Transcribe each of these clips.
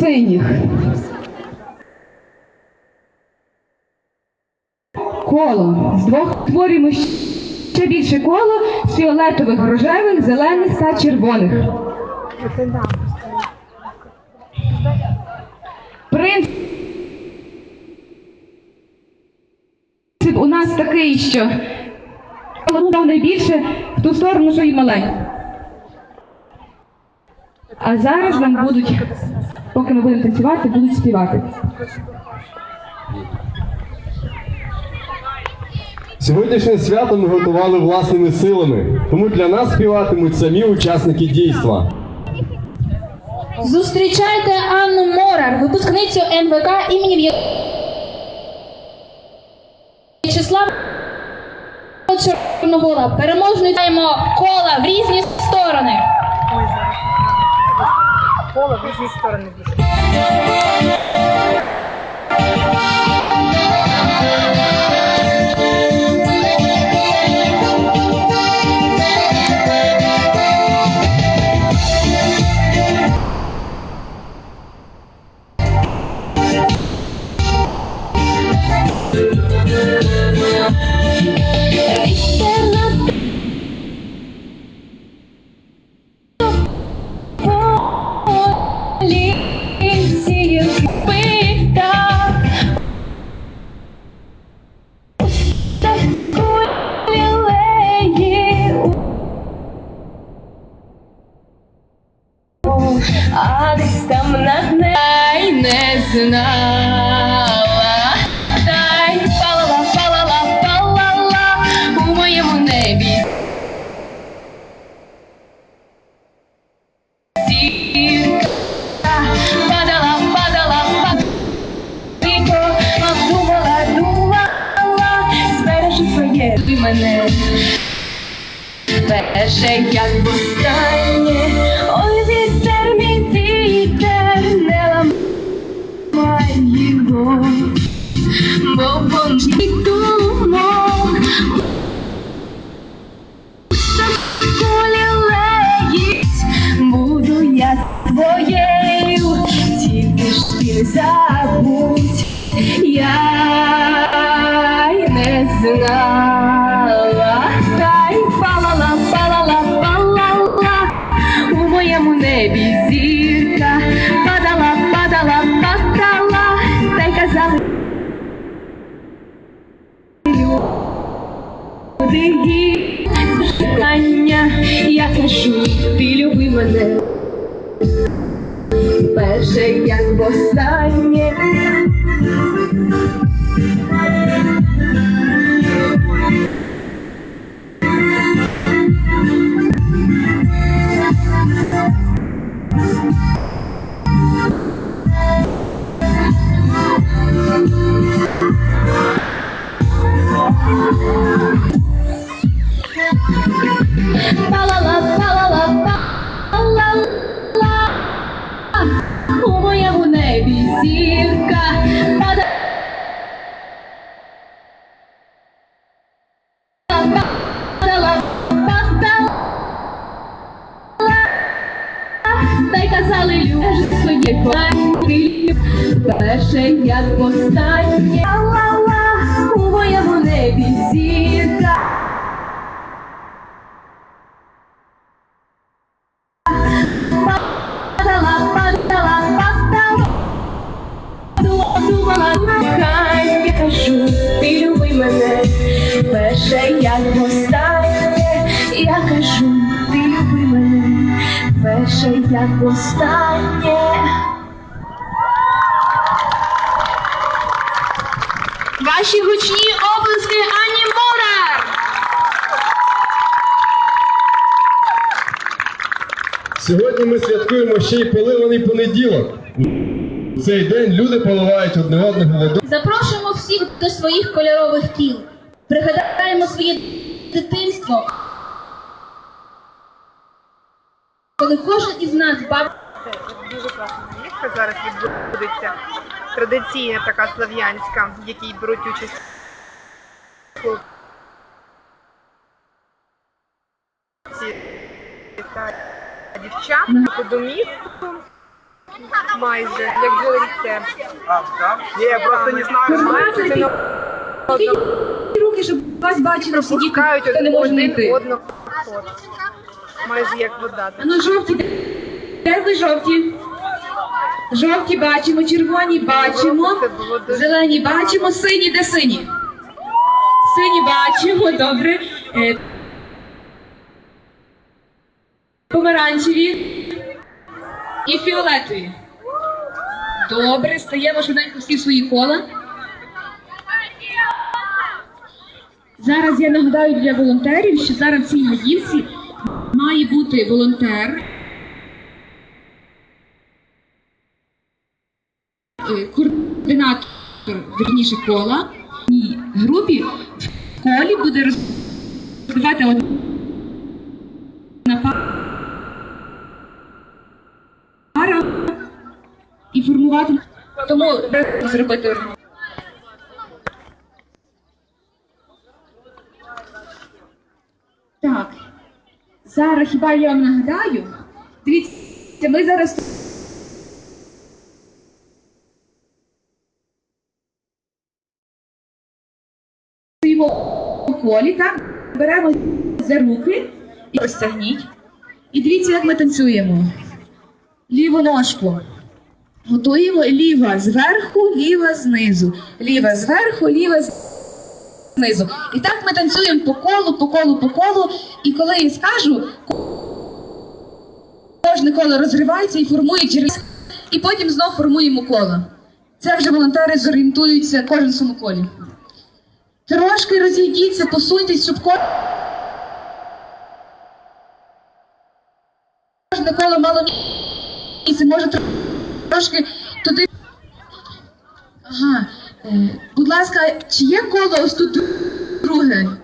синіх. Коло. З двох творюємо ще більше коло з фіолетових, рожевих, зелених та червоних. Принцип у нас такий, що коло найбільше в ту сторону, що й маленьке. А зараз нам будуть, поки ми будемо танцювати, будуть співати. Сьогоднішнє свято ми готували власними силами, тому для нас співатимуть самі учасники дійства. Зустрічайте Анну Морар, випускницю НВК імені В'ячеслава Чорновола. Переможницяємо кола в різні сторони. Коло в різні сторони більше. Не твоєю, тільки ж ти забудь, я не знала, та й палала, палала, палала, у моєму небі зірка, падала, падала, падала, та й казали. Люди я кажу, ти люби мене. Востаннє. Як востаннє, я кажу, ти люби мене. Перше, як востаннє. Ваші гучні оплески Ані Морар! Сьогодні ми святкуємо ще й поливаний понеділок. У цей день люди поливають одне одного. Запрошуємо всіх до своїх кольорових тіл. Пригадаємо своє дитинство. Коли кожен із нас бав Це дуже класна наївка. Зараз відбудеться традиційна така слав'янська, в якій беруть участь хлопці та дівчата по домівку. майже, як джерельце. Ні, я просто не знаю. Знаєте, це Руки, щоб вас бачили всі діти, хто не може не один йти. одного. Майже як вода. А ну жовті, де ви жовті? Жовті бачимо, червоні бачимо, Це було дуже- зелені бачимо, сині, де сині? Сині бачимо, добре. Е, Помаранчеві і фіолетові. Добре, стаємо швиденько всі в свої кола. Зараз я нагадаю для волонтерів, що зараз в цій гаївці має бути волонтер. е, Координатор верніше кола і групі в колі буде розбивати одна пара і формувати. Тому зробити. Так. Зараз хіба я вам нагадаю? Дивіться, ми зараз колі, так? Беремо за руки і розтягніть. І дивіться, як ми танцюємо. Ліву ножку. Готуємо ліва зверху, ліва знизу. Ліва зверху, ліва знизу. І так ми танцюємо по колу, по колу, по колу. І коли я скажу, кожне коло розривається і формує через. І потім знов формуємо коло. Це вже волонтери зорієнтуються кожен в своєму колі. Трошки розійдіться, посуньтесь, щоб ко- кожне коло мало місце. Може трошки туди. Ага. Е, будь ласка, чи є коло ось тут друге?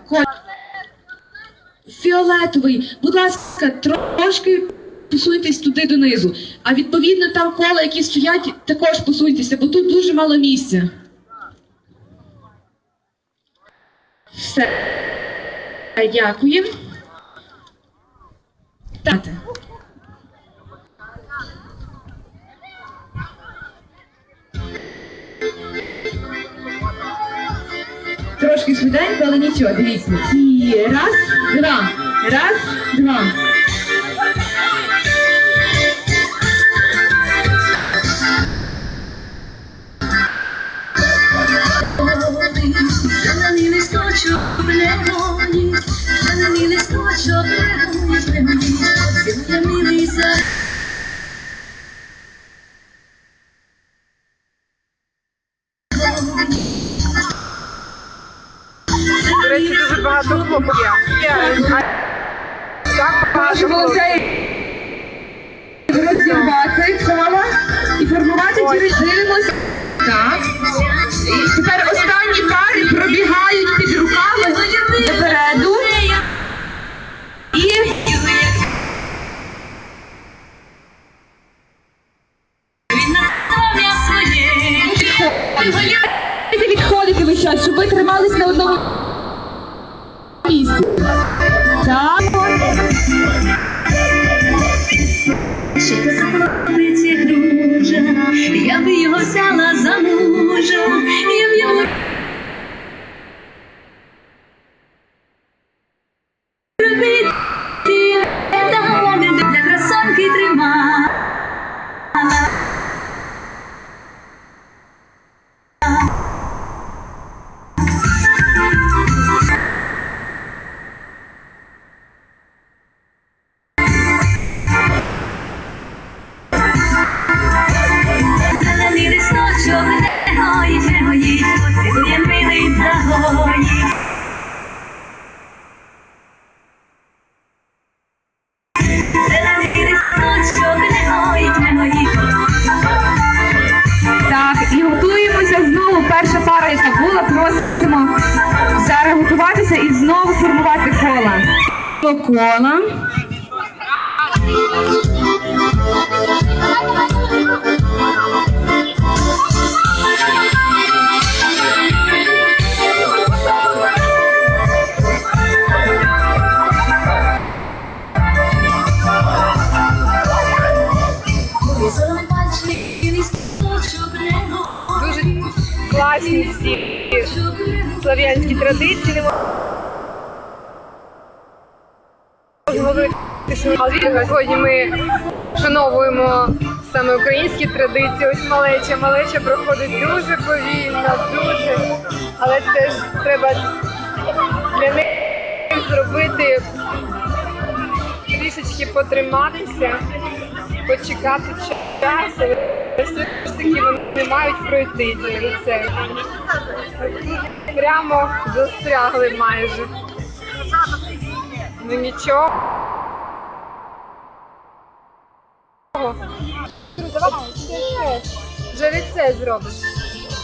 Фіолетовий. Будь ласка, трошки посуньтесь туди донизу. А відповідно там кола, які стоять, також посуньтеся, бо тут дуже мало місця. Все. Дякую. Так. Трошки швиденько, але нічого, дивіться. І раз, два. Раз, два. Зелений листочок легонить, зелений листочок легонить, легонить, цілує милий за До кола. Дуже класні всі слов'янські традиції. Сьогодні ми вшановуємо саме українські традиції. Ось малеча. Малеча проходить дуже повільно, дуже. Але теж треба для них зробити трішечки потриматися, почекати час. Але все ж таки вони мають пройти через це. Прямо застрягли майже. Ну нічого. Вже від це зробиш.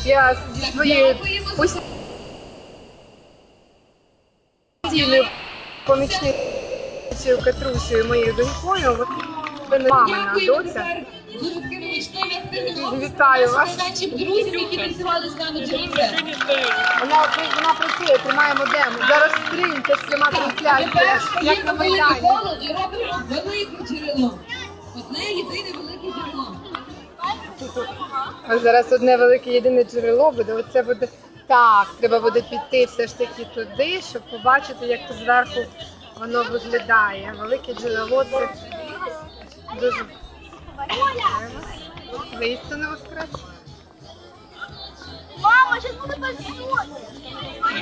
Я зі своєю постійною помічницею Катрусею, моєю донькою, мамина доця. Вітаю вас. Нашим друзям, які працювали з нами добре. Вона, вона працює, тримаємо демо. Зараз стрім, це пряма трансляція, як на Майдані. і робимо велике джерело. Одне єдине велике джерело. А зараз одне велике єдине джерело буде. Оце буде так. Треба буде піти все ж таки туди, щоб побачити, як тут зверху воно виглядає. Велике джерело це дуже Воістину воскрес. Мама, сейчас буду танцевать.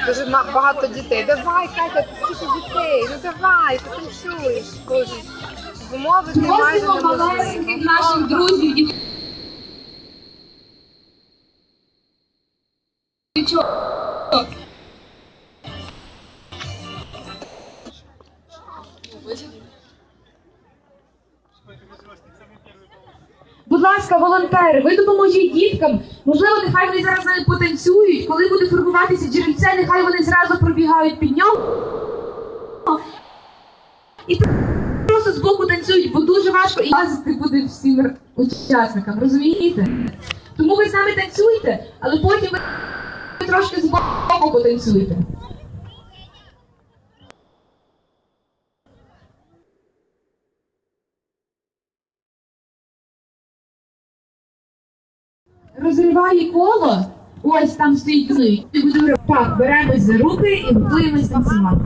Дуже багато дітей. Давай, Катя, скільки дітей? Ну давай, ти танцюєш. Боже, Вмовити майже Просимо неможливо. малесеньких наших друзів. Дівчаток. Ласка, волонтери, ви допоможіть діткам. Можливо, нехай вони зараз з нами потанцюють. Коли буде формуватися джерельце, нехай вони зразу пробігають під нього. І просто збоку танцюють, бо дуже важко і лазити буде всім учасникам, розумієте? Тому ви з нами танцюйте, але потім ви трошки збоку потанцюєте. Розриває коло, ось там стоїть буде так, беремось за руки і готуємось танцювати.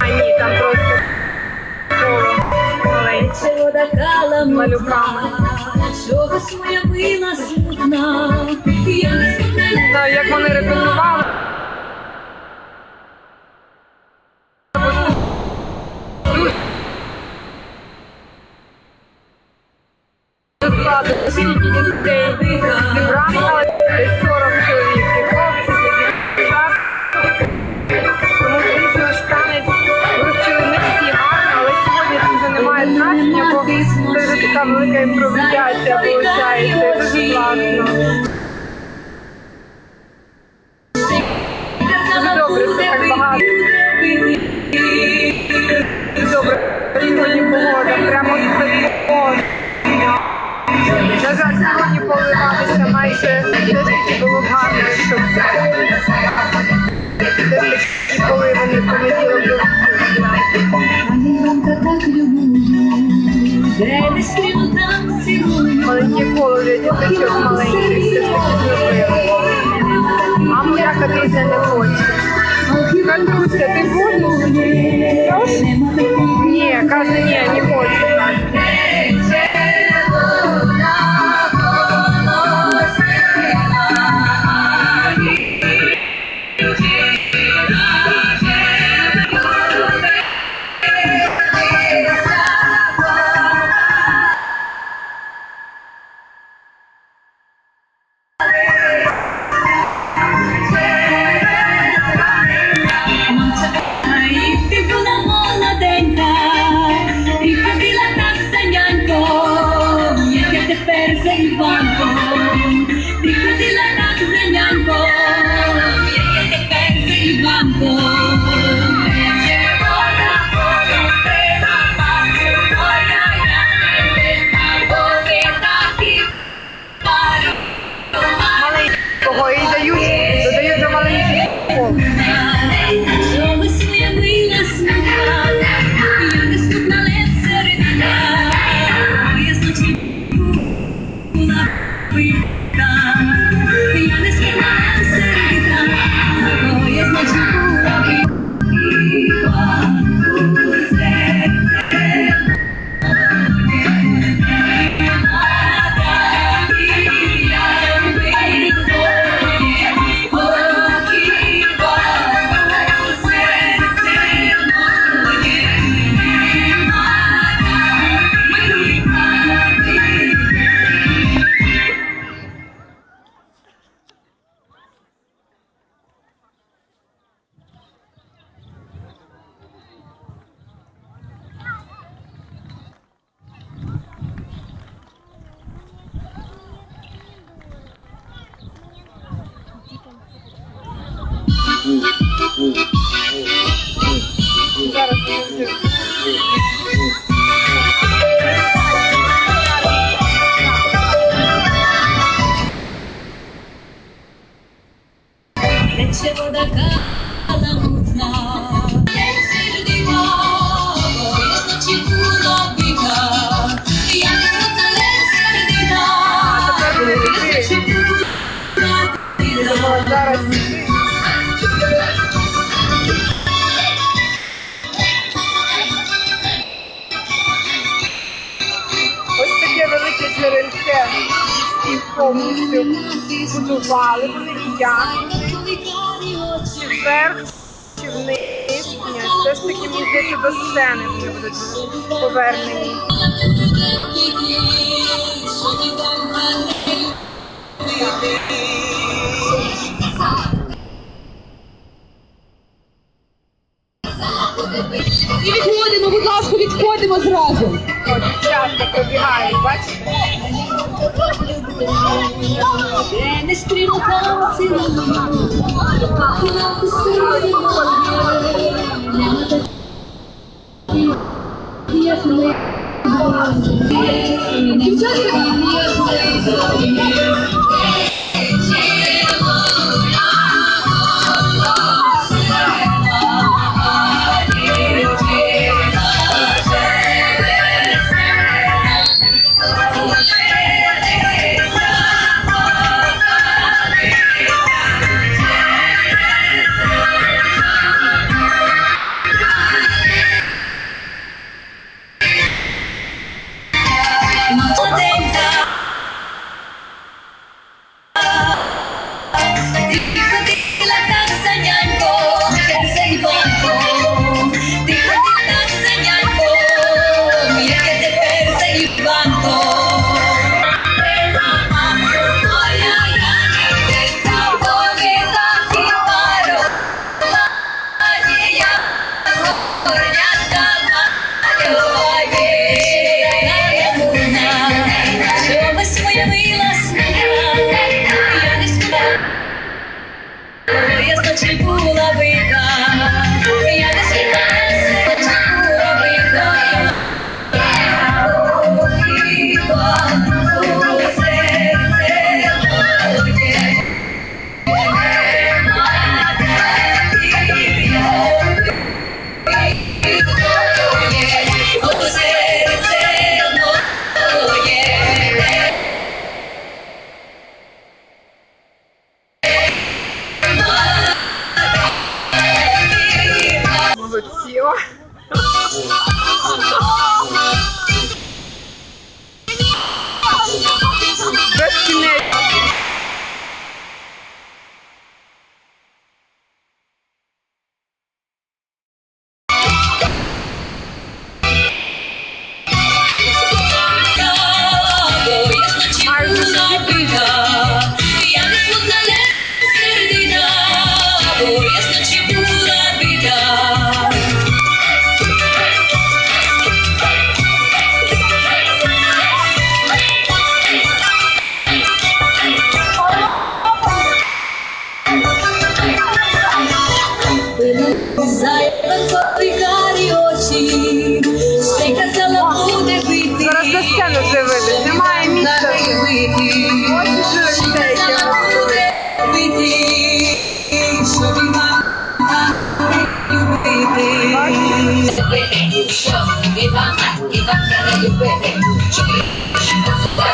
А ні, там просто коло маленьке. Малюками. Чогось моя мила сумна, я не знаю, як вони репетували. Складно скільки дітей зібрали, десь 40 чоловік, і хлопці, і дівчат. Тому звісно ж танець гарно, але сьогодні це вже немає значення, бо це вже така велика імпровізація виходить. Це дуже класно. Сьогодні поливатися майже теж було б гарно, щоб теж такі поливи не понеділок до Маленькі колові діточок маленьких все ж таки зробили. А моя не хоче. Катруся, ти будеш? Ні, каже, ні, не хочу. Зараз до сцени вони будуть повернені. І відходимо, будь ласка, відходимо зразу. От дівчатка пробігають, бачите? Не стрілка Yes, later. Years. pele, chão, e mamá, e da cara e o pele, chupri, chupa,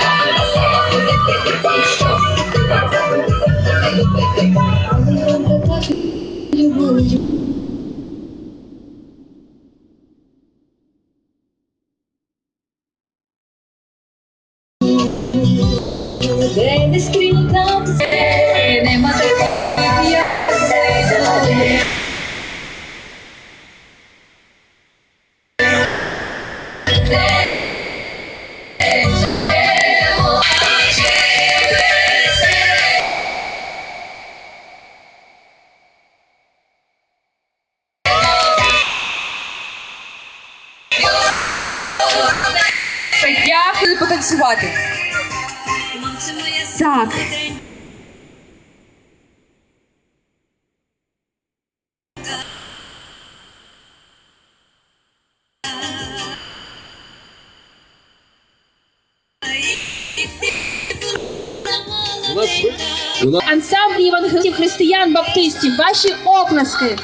e e e Ансамблі евангелистів християн баптистів. Ваші оплески.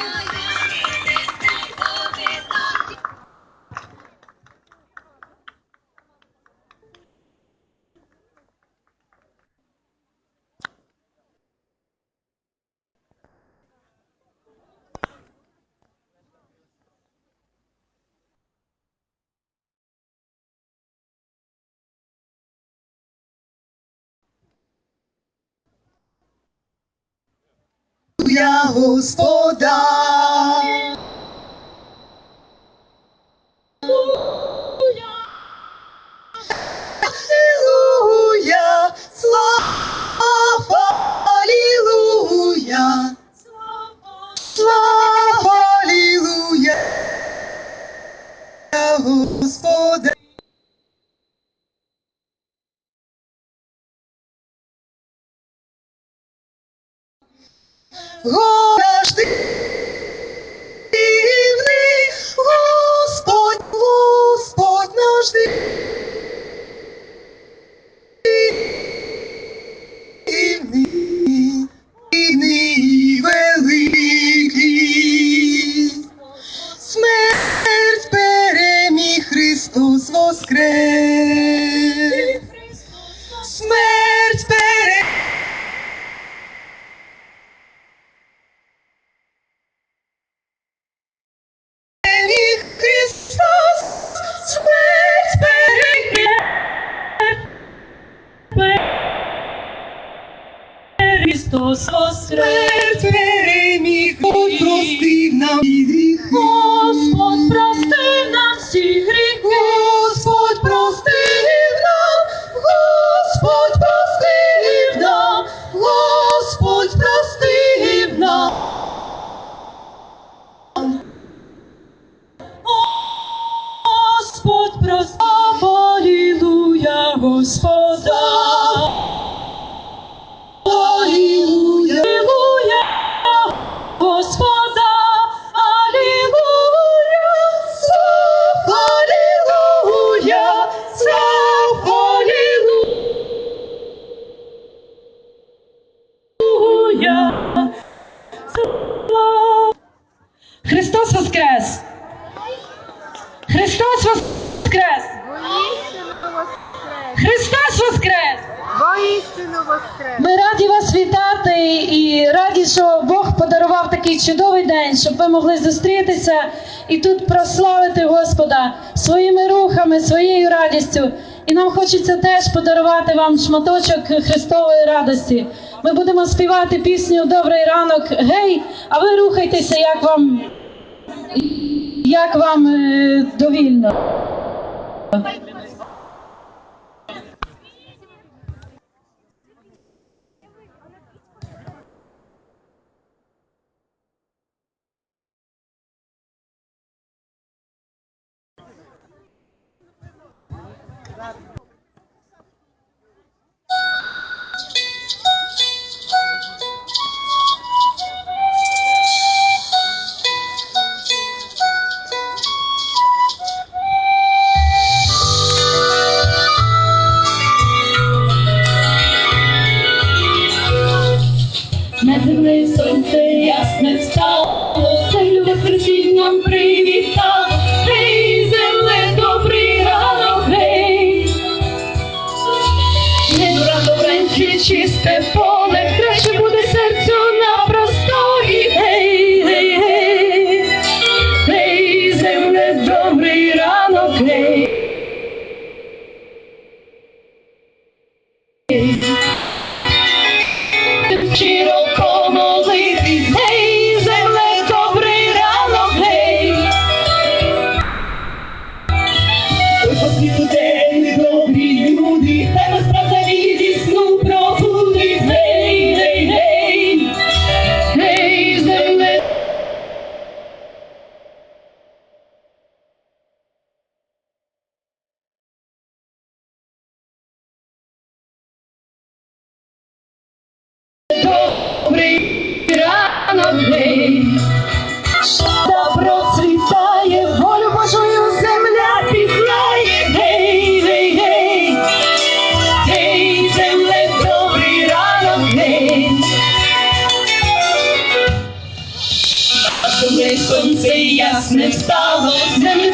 для Господа. とそすれ святи і раді, що Бог подарував такий чудовий день, щоб ви могли зустрітися і тут прославити Господа своїми рухами, своєю радістю. І нам хочеться теж подарувати вам шматочок Христової радості. Ми будемо співати пісню Добрий ранок, гей! А ви рухайтеся, як вам як вам е, довільно. Gracias. darkness follows. Many